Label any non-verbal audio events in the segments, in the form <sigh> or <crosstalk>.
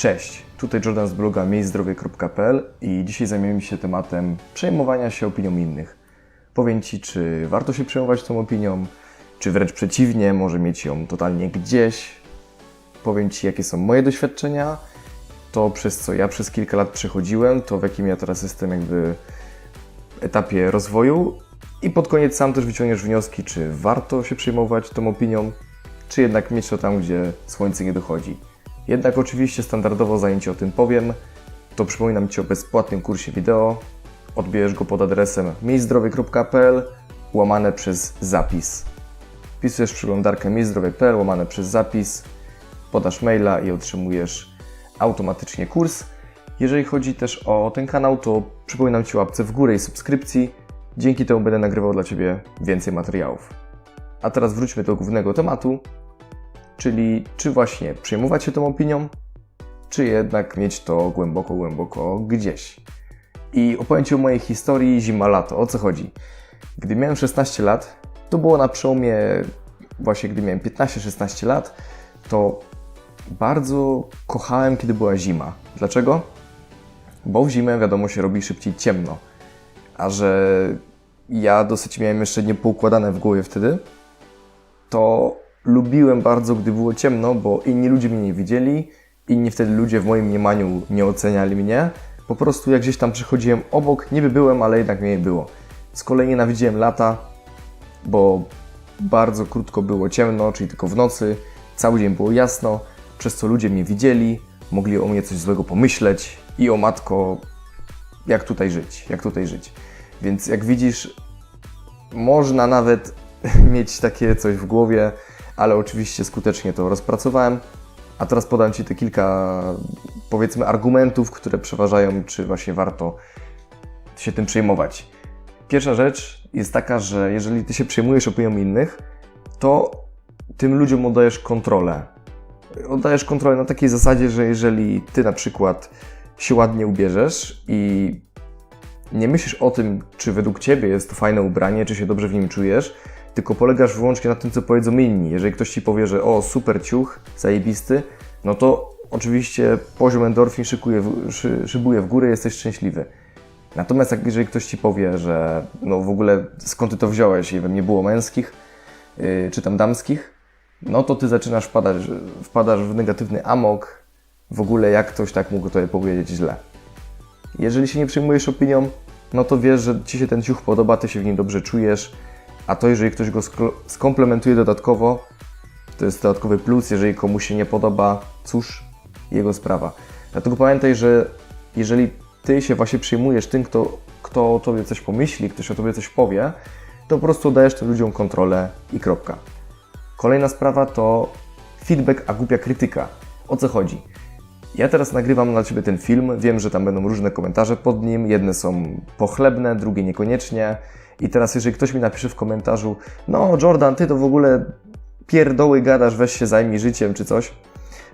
Cześć, tutaj Jordan z bloga miejszdrowie.pl i dzisiaj zajmiemy się tematem przejmowania się opinią innych. Powiem Ci, czy warto się przejmować tą opinią, czy wręcz przeciwnie, może mieć ją totalnie gdzieś. Powiem Ci, jakie są moje doświadczenia, to przez co ja przez kilka lat przechodziłem, to w jakim ja teraz jestem jakby etapie rozwoju i pod koniec sam też wyciągniesz wnioski, czy warto się przejmować tą opinią, czy jednak mieć to tam, gdzie słońce nie dochodzi. Jednak oczywiście standardowo Ci o tym powiem, to przypominam Ci o bezpłatnym kursie wideo. Odbierzesz go pod adresem miejszdrowie.pl łamane przez zapis. Wpisujesz przeglądarkę miejszdrowie.pl łamane przez zapis, podasz maila i otrzymujesz automatycznie kurs. Jeżeli chodzi też o ten kanał, to przypominam Ci łapce w górę i subskrypcji. Dzięki temu będę nagrywał dla Ciebie więcej materiałów. A teraz wróćmy do głównego tematu, czyli czy właśnie przejmować się tą opinią, czy jednak mieć to głęboko, głęboko gdzieś. I opowiem Ci o mojej historii zima-lato. O co chodzi? Gdy miałem 16 lat, to było na przełomie, właśnie gdy miałem 15-16 lat, to bardzo kochałem, kiedy była zima. Dlaczego? Bo w zimę, wiadomo, się robi szybciej ciemno. A że ja dosyć miałem jeszcze niepoukładane w głowie wtedy, to lubiłem bardzo, gdy było ciemno, bo inni ludzie mnie nie widzieli, inni wtedy ludzie w moim mniemaniu nie oceniali mnie. Po prostu jak gdzieś tam przychodziłem obok, niby byłem, ale jednak mnie nie było. Z kolei nienawidziłem lata, bo bardzo krótko było ciemno, czyli tylko w nocy, cały dzień było jasno, przez co ludzie mnie widzieli, mogli o mnie coś złego pomyśleć i o matko, jak tutaj żyć, jak tutaj żyć. Więc jak widzisz, można nawet <laughs> mieć takie coś w głowie, ale oczywiście skutecznie to rozpracowałem. A teraz podam Ci te kilka, powiedzmy, argumentów, które przeważają, czy właśnie warto się tym przejmować. Pierwsza rzecz jest taka, że jeżeli Ty się przejmujesz opinią innych, to tym ludziom oddajesz kontrolę. Oddajesz kontrolę na takiej zasadzie, że jeżeli Ty na przykład się ładnie ubierzesz i nie myślisz o tym, czy według Ciebie jest to fajne ubranie, czy się dobrze w nim czujesz, tylko polegasz wyłącznie na tym, co powiedzą inni. Jeżeli ktoś Ci powie, że o, super ciuch, zajebisty, no to oczywiście poziom endorfin szykuje, szy, szybuje w górę, jesteś szczęśliwy. Natomiast jak, jeżeli ktoś Ci powie, że no w ogóle skąd Ty to wziąłeś i we mnie było męskich, yy, czy tam damskich, no to Ty zaczynasz wpadać, wpadasz w negatywny amok, w ogóle jak ktoś tak mógł Tobie powiedzieć źle. Jeżeli się nie przejmujesz opinią, no to wiesz, że Ci się ten ciuch podoba, Ty się w nim dobrze czujesz, a to jeżeli ktoś go skomplementuje dodatkowo, to jest dodatkowy plus, jeżeli komuś się nie podoba, cóż, jego sprawa. Dlatego pamiętaj, że jeżeli Ty się właśnie przyjmujesz tym, kto, kto o Tobie coś pomyśli, ktoś o Tobie coś powie, to po prostu dajesz tym ludziom kontrolę i kropka. Kolejna sprawa to feedback, a głupia krytyka. O co chodzi? Ja teraz nagrywam dla Ciebie ten film, wiem, że tam będą różne komentarze pod nim, jedne są pochlebne, drugie niekoniecznie. I teraz jeżeli ktoś mi napisze w komentarzu, no Jordan, Ty to w ogóle pierdoły gadasz, weź się zajmij życiem czy coś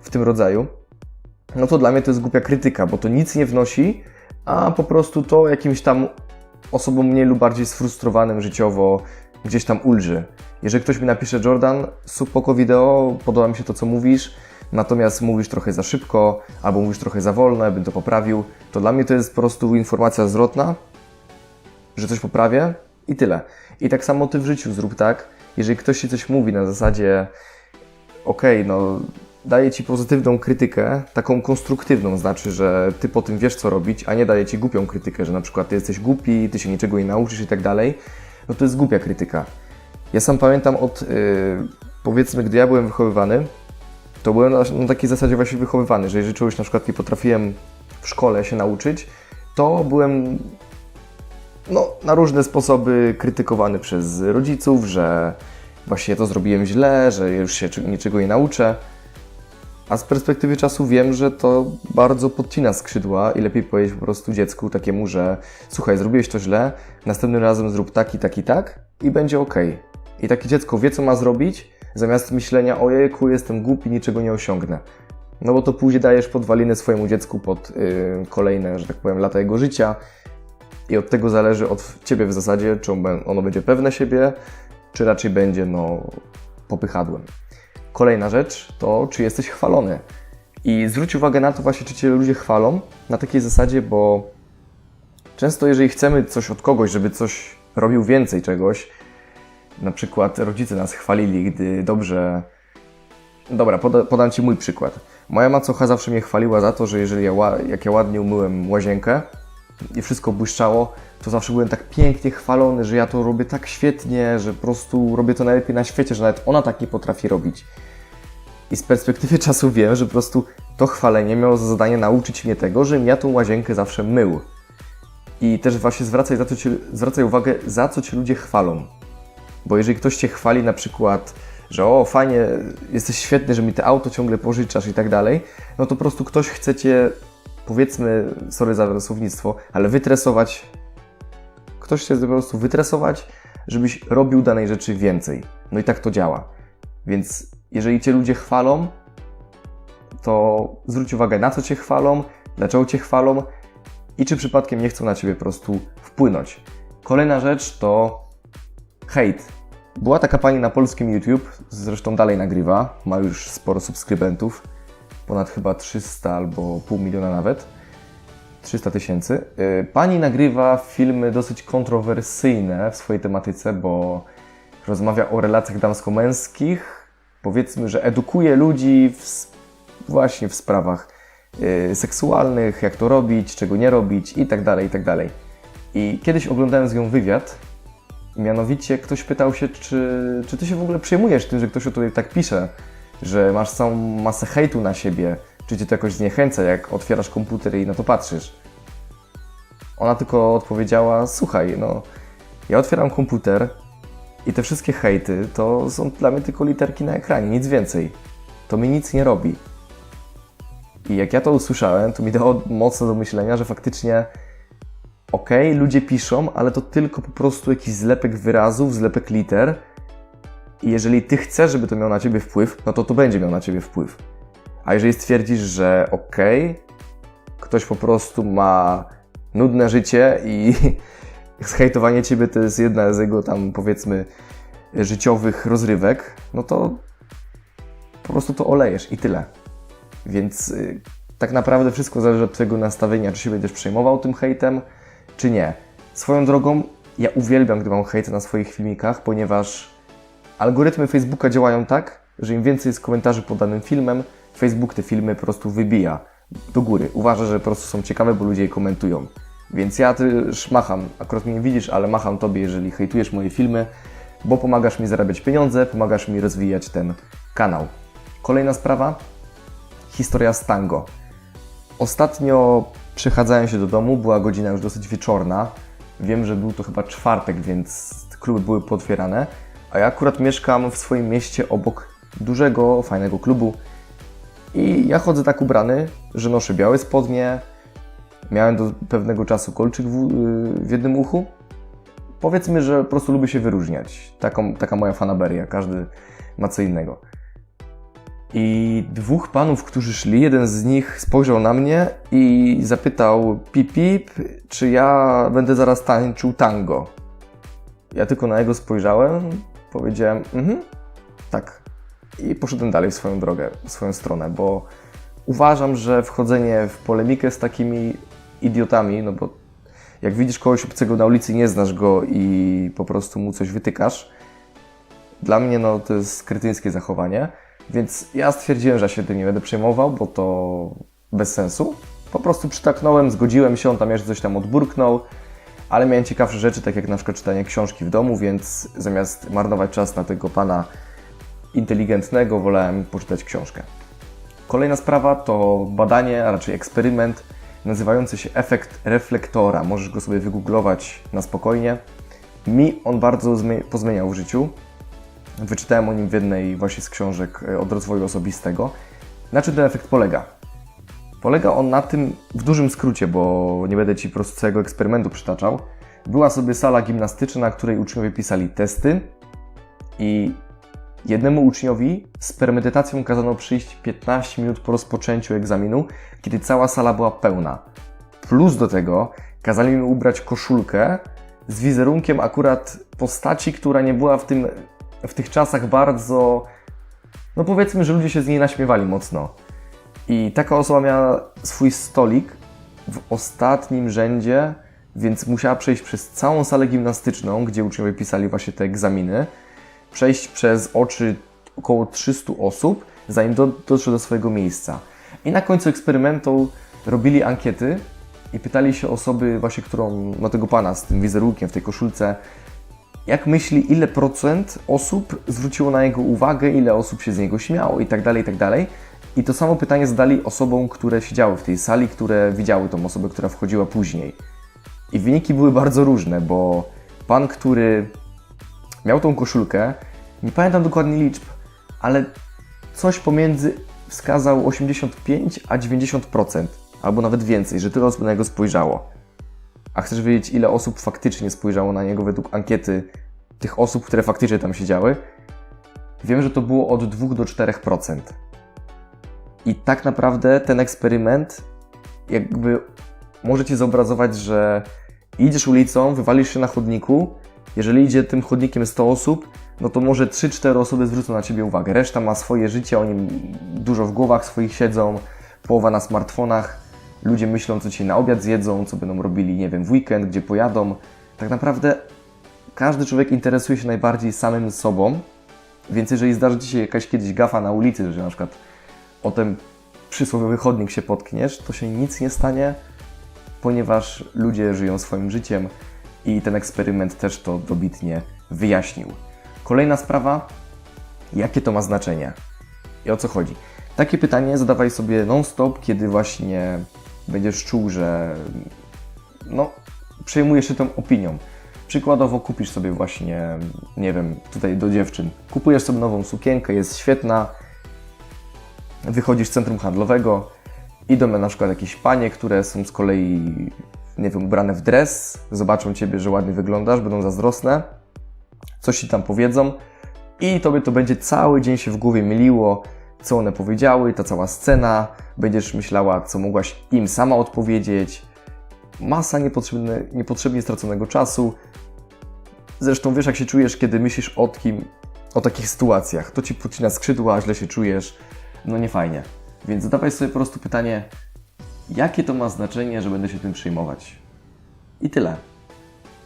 w tym rodzaju, no to dla mnie to jest głupia krytyka, bo to nic nie wnosi, a po prostu to jakimś tam osobom mniej lub bardziej sfrustrowanym życiowo gdzieś tam ulży. Jeżeli ktoś mi napisze, Jordan, spoko wideo, podoba mi się to, co mówisz, natomiast mówisz trochę za szybko, albo mówisz trochę za wolno, ja bym to poprawił, to dla mnie to jest po prostu informacja zwrotna, że coś poprawię i tyle. I tak samo Ty w życiu zrób tak, jeżeli ktoś Ci coś mówi na zasadzie, okej, no daje Ci pozytywną krytykę, taką konstruktywną, znaczy, że Ty po tym wiesz, co robić, a nie daje Ci głupią krytykę, że na przykład Ty jesteś głupi, Ty się niczego nie nauczysz i tak dalej, no to jest głupia krytyka. Ja sam pamiętam od, yy, powiedzmy, gdy ja byłem wychowywany, to byłem na, na takiej zasadzie właśnie wychowywany, że jeżeli czegoś na przykład nie potrafiłem w szkole się nauczyć, to byłem no, na różne sposoby krytykowany przez rodziców, że właśnie to zrobiłem źle, że już się niczego nie nauczę. A z perspektywy czasu wiem, że to bardzo podcina skrzydła i lepiej powiedzieć po prostu dziecku takiemu, że słuchaj, zrobiłeś to źle, następnym razem zrób tak i tak i tak i będzie ok. I takie dziecko wie, co ma zrobić, zamiast myślenia, ojejku, jestem głupi, niczego nie osiągnę. No bo to później dajesz podwaliny swojemu dziecku pod yy, kolejne, że tak powiem, lata jego życia i od tego zależy od Ciebie w zasadzie, czy ono będzie pewne siebie, czy raczej będzie no, popychadłem. Kolejna rzecz to, czy jesteś chwalony. I zwróć uwagę na to właśnie, czy Cię ludzie chwalą na takiej zasadzie, bo często jeżeli chcemy coś od kogoś, żeby coś robił więcej czegoś, na przykład rodzice nas chwalili, gdy dobrze... Dobra, poda, podam Ci mój przykład. Moja macocha zawsze mnie chwaliła za to, że jeżeli ja, jak ja ładnie umyłem łazienkę i wszystko błyszczało, to zawsze byłem tak pięknie chwalony, że ja to robię tak świetnie, że po prostu robię to najlepiej na świecie, że nawet ona tak nie potrafi robić. I z perspektywy czasu wiem, że po prostu to chwalenie miało za zadanie nauczyć mnie tego, żebym ja tą łazienkę zawsze mył. I też właśnie zwracaj, za to ci, zwracaj uwagę, za co Cię ludzie chwalą. Bo jeżeli ktoś Cię chwali na przykład, że o fajnie, jesteś świetny, że mi te auto ciągle pożyczasz i tak dalej, no to po prostu ktoś chce Cię, powiedzmy, sorry za słownictwo, ale wytresować. Ktoś chce po prostu wytresować, żebyś robił danej rzeczy więcej. No i tak to działa. Więc jeżeli Cię ludzie chwalą, to zwróć uwagę na co Cię chwalą, dlaczego Cię chwalą i czy przypadkiem nie chcą na Ciebie po prostu wpłynąć. Kolejna rzecz to hejt. Była taka pani na polskim YouTube, zresztą dalej nagrywa, ma już sporo subskrybentów, ponad chyba 300 albo pół miliona nawet, 300 tysięcy. Yy, Pani nagrywa filmy dosyć kontrowersyjne w swojej tematyce, bo rozmawia o relacjach damsko-męskich, powiedzmy, że edukuje ludzi w, właśnie w sprawach yy, seksualnych, jak to robić, czego nie robić i tak dalej, i tak. I kiedyś oglądałem z nią wywiad, mianowicie ktoś pytał się, czy, czy ty się w ogóle przejmujesz tym, że ktoś o tobie tak pisze, że masz całą masę hejtu na siebie, czy cię to jakoś zniechęca, jak otwierasz komputer i na to patrzysz. Ona tylko odpowiedziała, słuchaj, no, ja otwieram komputer i te wszystkie hejty to są dla mnie tylko literki na ekranie, nic więcej. To mi nic nie robi. I jak ja to usłyszałem, to mi dało mocno do myślenia, że faktycznie okej, ludzie piszą, ale to tylko po prostu jakiś zlepek wyrazów, zlepek liter. I jeżeli ty chcesz, żeby to miało na ciebie wpływ, no to to będzie miało na ciebie wpływ. A jeżeli stwierdzisz, że okej, ktoś po prostu ma nudne życie i <laughs> zhejtowanie ciebie to jest jedna z jego tam powiedzmy życiowych rozrywek, no to po prostu to olejesz i tyle. Więc y, tak naprawdę wszystko zależy od Twojego nastawienia, czy się będziesz przejmował tym hejtem, czy nie. Swoją drogą, ja uwielbiam, gdy mam hejt na swoich filmikach, ponieważ algorytmy Facebooka działają tak, że im więcej jest komentarzy pod danym filmem, Facebook te filmy po prostu wybija do góry. Uważa, że po prostu są ciekawe, bo ludzie je komentują. Więc ja też macham, akurat mnie nie widzisz, ale macham Tobie, jeżeli hejtujesz moje filmy, bo pomagasz mi zarabiać pieniądze, pomagasz mi rozwijać ten kanał. Kolejna sprawa, historia z tango. Ostatnio przechadzałem się do domu, była godzina już dosyć wieczorna. Wiem, że był to chyba czwartek, więc kluby były pootwierane. A ja akurat mieszkam w swoim mieście obok dużego, fajnego klubu. I ja chodzę tak ubrany, że noszę białe spodnie. Miałem do pewnego czasu kolczyk w, w jednym uchu. Powiedzmy, że po prostu lubię się wyróżniać. Taką, taka moja fanaberia, każdy ma co innego. I dwóch panów, którzy szli, jeden z nich spojrzał na mnie i zapytał pip pip, czy ja będę zaraz tańczył tango. Ja tylko na niego spojrzałem, powiedziałem mhm, tak. I poszedłem dalej w swoją drogę, w swoją stronę, bo uważam, że wchodzenie w polemikę z takimi idiotami, no bo jak widzisz kogoś obcego na ulicy, nie znasz go i po prostu mu coś wytykasz, dla mnie no, to jest kretyńskie zachowanie, więc ja stwierdziłem, że się tym nie będę przejmował, bo to bez sensu. Po prostu przytaknąłem, zgodziłem się, on tam jeszcze coś tam odburknął, ale miałem ciekawsze rzeczy, tak jak na przykład czytanie książki w domu, więc zamiast marnować czas na tego pana inteligentnego, wolałem poczytać książkę. Kolejna sprawa to badanie, a raczej eksperyment nazywający się efekt reflektora. Możesz go sobie wygooglować na spokojnie. Mi on bardzo zmie- pozmieniał w życiu. Wyczytałem o nim w jednej właśnie z książek e, od rozwoju osobistego. Na czym ten efekt polega? Polega on na tym, w dużym skrócie, bo nie będę Ci całego eksperymentu przytaczał. Była sobie sala gimnastyczna, na której uczniowie pisali testy i jednemu uczniowi z premedytacją kazano przyjść 15 minut po rozpoczęciu egzaminu, kiedy cała sala była pełna. Plus do tego kazali mi ubrać koszulkę z wizerunkiem akurat postaci, która nie była w, tym, w tych czasach bardzo. No powiedzmy, że ludzie się z niej naśmiewali mocno. I taka osoba miała swój stolik w ostatnim rzędzie, więc musiała przejść przez całą salę gimnastyczną, gdzie uczniowie pisali właśnie te egzaminy, przejść przez oczy około 300 osób, zanim do, doszło do swojego miejsca. I na końcu eksperymentu robili ankiety i pytali się osoby właśnie, którą, no tego pana z tym wizerunkiem w tej koszulce, jak myśli, ile procent osób zwróciło na jego uwagę, ile osób się z niego śmiało i tak dalej, i tak dalej. I to samo pytanie zadali osobom, które siedziały w tej sali, które widziały tą osobę, która wchodziła później. I wyniki były bardzo różne, bo pan, który miał tą koszulkę, nie pamiętam dokładnie liczb, ale coś pomiędzy wskazał 85 a 90%, albo nawet więcej, że tyle osób na niego spojrzało. A chcesz wiedzieć, ile osób faktycznie spojrzało na niego według ankiety tych osób, które faktycznie tam siedziały? Wiem, że to było od 2 do 4%. I tak naprawdę ten eksperyment, jakby możecie zobrazować, że idziesz ulicą, wywalisz się na chodniku, jeżeli idzie tym chodnikiem 100 osób, no to może 3-4 osoby zwrócą na Ciebie uwagę. Reszta ma swoje życie, oni dużo w głowach swoich siedzą, połowa na smartfonach. Ludzie myślą, co dzisiaj na obiad zjedzą, co będą robili, nie wiem, w weekend, gdzie pojadą. Tak naprawdę każdy człowiek interesuje się najbardziej samym sobą, więc jeżeli zdarzy Ci się jakaś kiedyś gafa na ulicy, że na przykład o ten przysłowiowy chodnik się potkniesz, to się nic nie stanie, ponieważ ludzie żyją swoim życiem i ten eksperyment też to dobitnie wyjaśnił. Kolejna sprawa, jakie to ma znaczenie i o co chodzi. Takie pytanie zadawaj sobie non-stop, kiedy właśnie będziesz czuł, że no, przejmujesz się tą opinią. Przykładowo kupisz sobie właśnie, nie wiem, tutaj do dziewczyn, kupujesz sobie nową sukienkę, jest świetna, wychodzisz z centrum handlowego, idą na przykład jakieś panie, które są z kolei, nie wiem, ubrane w dres, zobaczą Ciebie, że ładnie wyglądasz, będą zazdrosne, coś Ci tam powiedzą i Tobie to będzie cały dzień się w głowie myliło, co one powiedziały, ta cała scena, będziesz myślała, co mogłaś im sama odpowiedzieć, masa niepotrzebne, niepotrzebnie straconego czasu. Zresztą wiesz, jak się czujesz, kiedy myślisz o kim, o takich sytuacjach. To ci podcina skrzydła, źle się czujesz, no nie fajnie. Więc zadawaj sobie po prostu pytanie, jakie to ma znaczenie, że będę się tym przejmować. I tyle.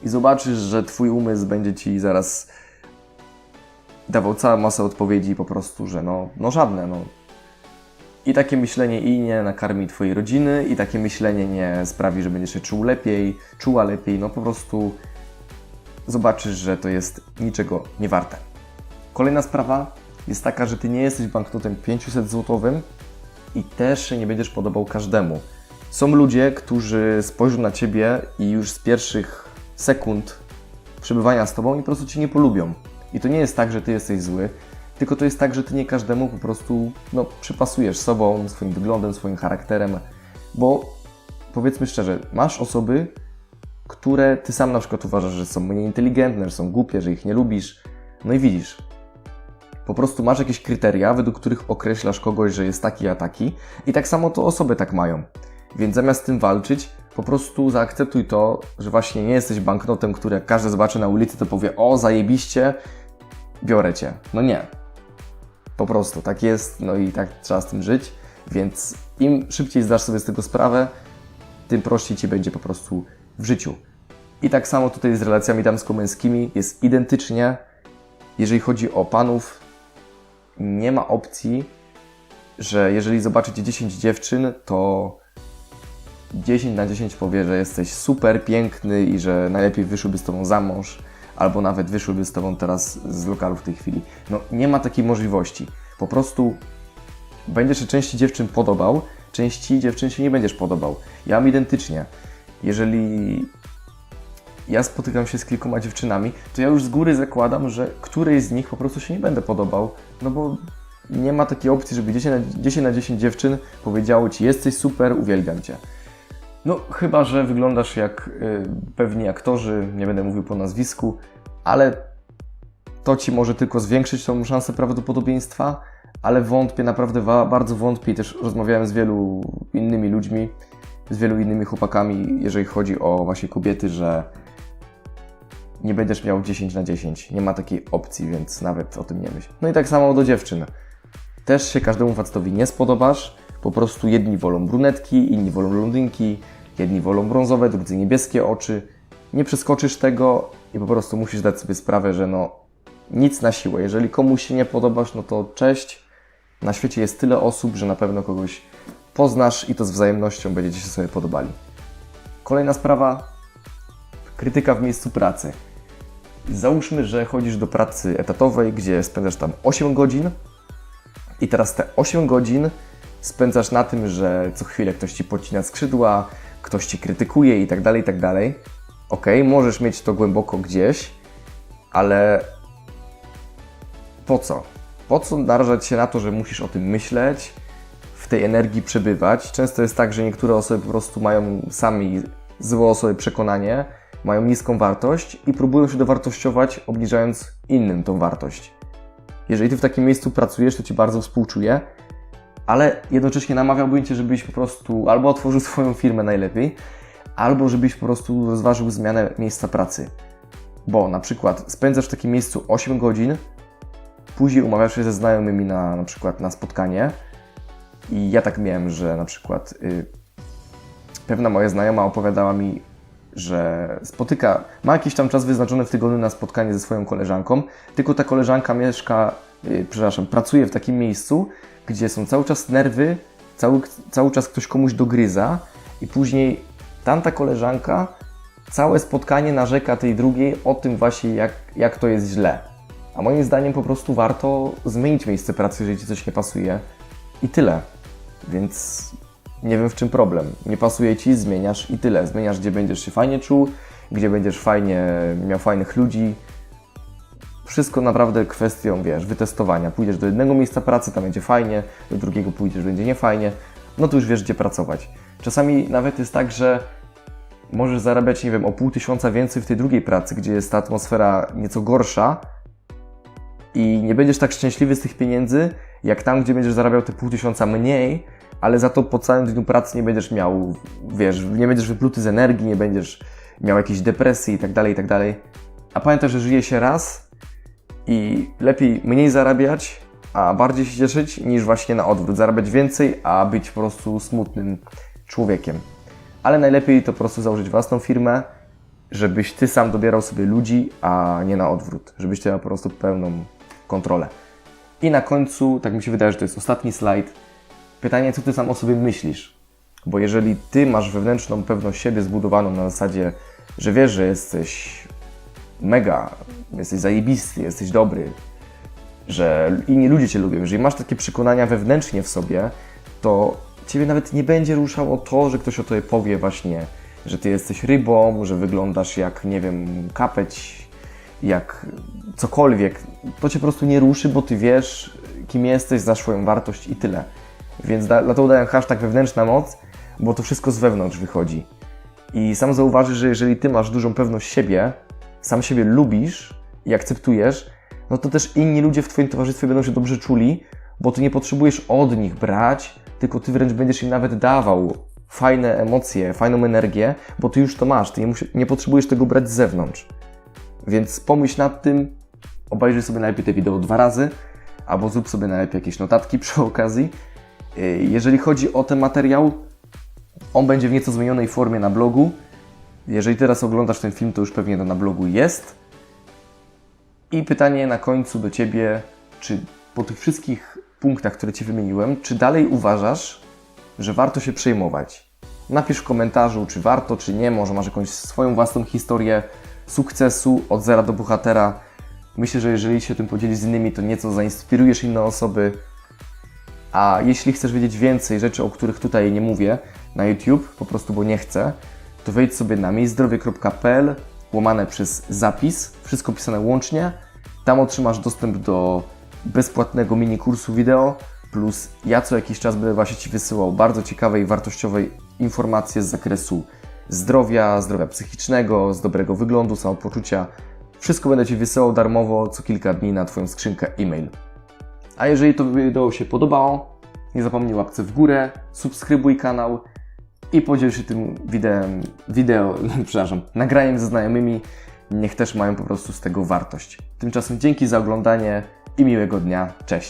I zobaczysz, że Twój umysł będzie Ci zaraz dawał całą masę odpowiedzi po prostu, że no, no żadne, no. I takie myślenie i nie nakarmi Twojej rodziny, i takie myślenie nie sprawi, że będziesz się czuł lepiej, czuła lepiej, no po prostu zobaczysz, że to jest niczego nie warte. Kolejna sprawa jest taka, że Ty nie jesteś banknotem 500 złotowym i też nie będziesz podobał każdemu. Są ludzie, którzy spojrzą na Ciebie i już z pierwszych sekund przebywania z Tobą i po prostu Cię nie polubią. I to nie jest tak, że Ty jesteś zły, tylko to jest tak, że Ty nie każdemu po prostu no, przypasujesz sobą, swoim wyglądem, swoim charakterem, bo powiedzmy szczerze, masz osoby, które Ty sam na przykład uważasz, że są mniej inteligentne, że są głupie, że ich nie lubisz, no i widzisz, po prostu masz jakieś kryteria, według których określasz kogoś, że jest taki, a taki, i tak samo to osoby tak mają. Więc zamiast z tym walczyć, po prostu zaakceptuj to, że właśnie nie jesteś banknotem, który jak każdy zobaczy na ulicy, to powie: O, zajebiście, biorę cię. No nie. Po prostu tak jest, no i tak trzeba z tym żyć. Więc im szybciej zdasz sobie z tego sprawę, tym prościej ci będzie po prostu w życiu. I tak samo tutaj z relacjami damsko-męskimi jest identycznie. Jeżeli chodzi o panów, nie ma opcji, że jeżeli zobaczycie 10 dziewczyn, to 10 na 10 powie, że jesteś super piękny i że najlepiej wyszłyby z Tobą za mąż, albo nawet wyszłyby z Tobą teraz z lokalu w tej chwili. No nie ma takiej możliwości. Po prostu będziesz się części dziewczyn podobał, części dziewczyn się nie będziesz podobał. Ja mam identycznie. Jeżeli ja spotykam się z kilkoma dziewczynami, to ja już z góry zakładam, że którejś z nich po prostu się nie będę podobał, no bo nie ma takiej opcji, żeby 10 na 10, na 10 dziewczyn powiedziało Ci, jesteś super, uwielbiam Cię. No, chyba, że wyglądasz jak y, pewni aktorzy, nie będę mówił po nazwisku, ale to Ci może tylko zwiększyć tą szansę prawdopodobieństwa, ale wątpię, naprawdę bardzo wątpię i też rozmawiałem z wielu innymi ludźmi, z wielu innymi chłopakami, jeżeli chodzi o właśnie kobiety, że nie będziesz miał 10 na 10. Nie ma takiej opcji, więc nawet o tym nie myśl. No i tak samo do dziewczyn. Też się każdemu facetowi nie spodobasz, Po prostu jedni wolą brunetki, inni wolą blondynki, jedni wolą brązowe, drudzy niebieskie oczy. Nie przeskoczysz tego i po prostu musisz dać sobie sprawę, że no nic na siłę. Jeżeli komuś się nie podobasz, no to cześć. Na świecie jest tyle osób, że na pewno kogoś poznasz i to z wzajemnością będziecie się sobie podobali. Kolejna sprawa, krytyka w miejscu pracy. Załóżmy, że chodzisz do pracy etatowej, gdzie spędzasz tam 8 godzin i teraz te 8 godzin spędzasz na tym, że co chwilę ktoś ci podcina skrzydła, ktoś ci krytykuje i tak dalej, i tak dalej. Ok, możesz mieć to głęboko gdzieś, ale po co? Po co narażać się na to, że musisz o tym myśleć, w tej energii przebywać? Często jest tak, że niektóre osoby po prostu mają sami złe o sobie przekonanie, mają niską wartość i próbują się dowartościować, obniżając innym tą wartość. Jeżeli ty w takim miejscu pracujesz, to ci bardzo współczuję, ale jednocześnie namawiałbym cię, żebyś po prostu albo otworzył <laughs> swoją firmę najlepiej, albo żebyś po prostu rozważył zmianę miejsca pracy. Bo na przykład spędzasz w takim miejscu 8 godzin, później umawiasz się ze znajomymi na, na przykład na spotkanie i ja tak miałem, że na przykład y, pewna moja znajoma opowiadała mi, że spotyka, ma jakiś tam czas wyznaczony w tygodniu na spotkanie ze swoją koleżanką, tylko ta koleżanka mieszka, y, przepraszam, pracuje w takim miejscu, gdzie są cały czas nerwy, cały, cały czas ktoś komuś dogryza i później tamta koleżanka całe spotkanie narzeka tej drugiej o tym właśnie, jak, jak to jest źle. A moim zdaniem po prostu warto zmienić miejsce pracy, jeżeli Ci coś nie pasuje i tyle. Więc nie wiem w czym problem. Nie pasuje Ci, zmieniasz i tyle. Zmieniasz, gdzie będziesz się fajnie czuł, gdzie będziesz fajnie miał fajnych ludzi. Wszystko naprawdę kwestią, wiesz, wytestowania. Pójdziesz do jednego miejsca pracy, tam będzie fajnie, do drugiego pójdziesz, będzie niefajnie. No to już wiesz, gdzie pracować. Czasami nawet jest tak, że możesz zarabiać, nie wiem, o pół tysiąca więcej w tej drugiej pracy, gdzie jest ta atmosfera nieco gorsza i nie będziesz tak szczęśliwy z tych pieniędzy, jak tam, gdzie będziesz zarabiał te pół tysiąca mniej, ale za to po całym dniu pracy nie będziesz miał, wiesz, nie będziesz wypluty z energii, nie będziesz miał jakiejś depresji i tak dalej, i tak. A pamiętaj, że żyje się raz i lepiej mniej zarabiać, a bardziej się cieszyć, niż właśnie na odwrót. Zarabiać więcej, a być po prostu smutnym człowiekiem. Ale najlepiej to po prostu założyć własną firmę, żebyś ty sam dobierał sobie ludzi, a nie na odwrót. Żebyś ty miał po prostu pełną kontrolę. I na końcu, tak mi się wydaje, że to jest ostatni slajd, pytanie, co ty sam o sobie myślisz. Bo jeżeli ty masz wewnętrzną pewność siebie zbudowaną na zasadzie, że wiesz, że jesteś mega, jesteś zajebisty, jesteś dobry, że inni ludzie Cię lubią, jeżeli masz takie przekonania wewnętrznie w sobie, to Ciebie nawet nie będzie ruszało to, że ktoś o Tobie powie właśnie, że Ty jesteś rybą, że wyglądasz jak, nie wiem, kapeć, jak cokolwiek. To Cię po prostu nie ruszy, bo Ty wiesz, kim jesteś, za swoją wartość i tyle. Więc da, dlatego daję hashtag wewnętrzna moc, bo to wszystko z wewnątrz wychodzi. I sam zauważysz, że jeżeli Ty masz dużą pewność siebie, sam siebie lubisz i akceptujesz, no to też inni ludzie w Twoim towarzystwie będą się dobrze czuli, bo Ty nie potrzebujesz od nich brać, tylko Ty wręcz będziesz im nawet dawał fajne emocje, fajną energię, bo Ty już to masz, Ty nie, nie potrzebujesz tego brać z zewnątrz. Więc pomyśl nad tym, obejrzyj sobie najlepiej te wideo dwa razy, albo zrób sobie najlepiej jakieś notatki przy okazji. Yy, Jeżeli chodzi o ten materiał, on będzie w nieco zmienionej formie na blogu. Jeżeli teraz oglądasz ten film, to już pewnie to na blogu jest. I pytanie na końcu do Ciebie, czy po tych wszystkich punktach, które Ci wymieniłem, czy dalej uważasz, że warto się przejmować? Napisz w komentarzu, czy warto, czy nie, może masz jakąś swoją własną historię sukcesu od zera do bohatera. Myślę, że jeżeli się tym podzielisz z innymi, to nieco zainspirujesz inne osoby. A jeśli chcesz wiedzieć więcej rzeczy, o których tutaj nie mówię na YouTube, po prostu bo nie chcę, to wejdź sobie na miejszdrowie.pl łamane przez zapis, wszystko pisane łącznie. Tam otrzymasz dostęp do bezpłatnego mini kursu wideo, plus ja co jakiś czas będę właśnie Ci wysyłał bardzo ciekawe i wartościowe informacje z zakresu zdrowia, zdrowia psychicznego, z dobrego wyglądu, samopoczucia. Wszystko będę Ci wysyłał darmowo co kilka dni na Twoją skrzynkę e-mail. A jeżeli to wideo się podobało, nie zapomnij łapce w górę, subskrybuj kanał i podziel się tym wideem, wideo, <laughs> przepraszam, nagraniem ze znajomymi. Niech też mają po prostu z tego wartość. Tymczasem dzięki za oglądanie i miłego dnia. Cześć!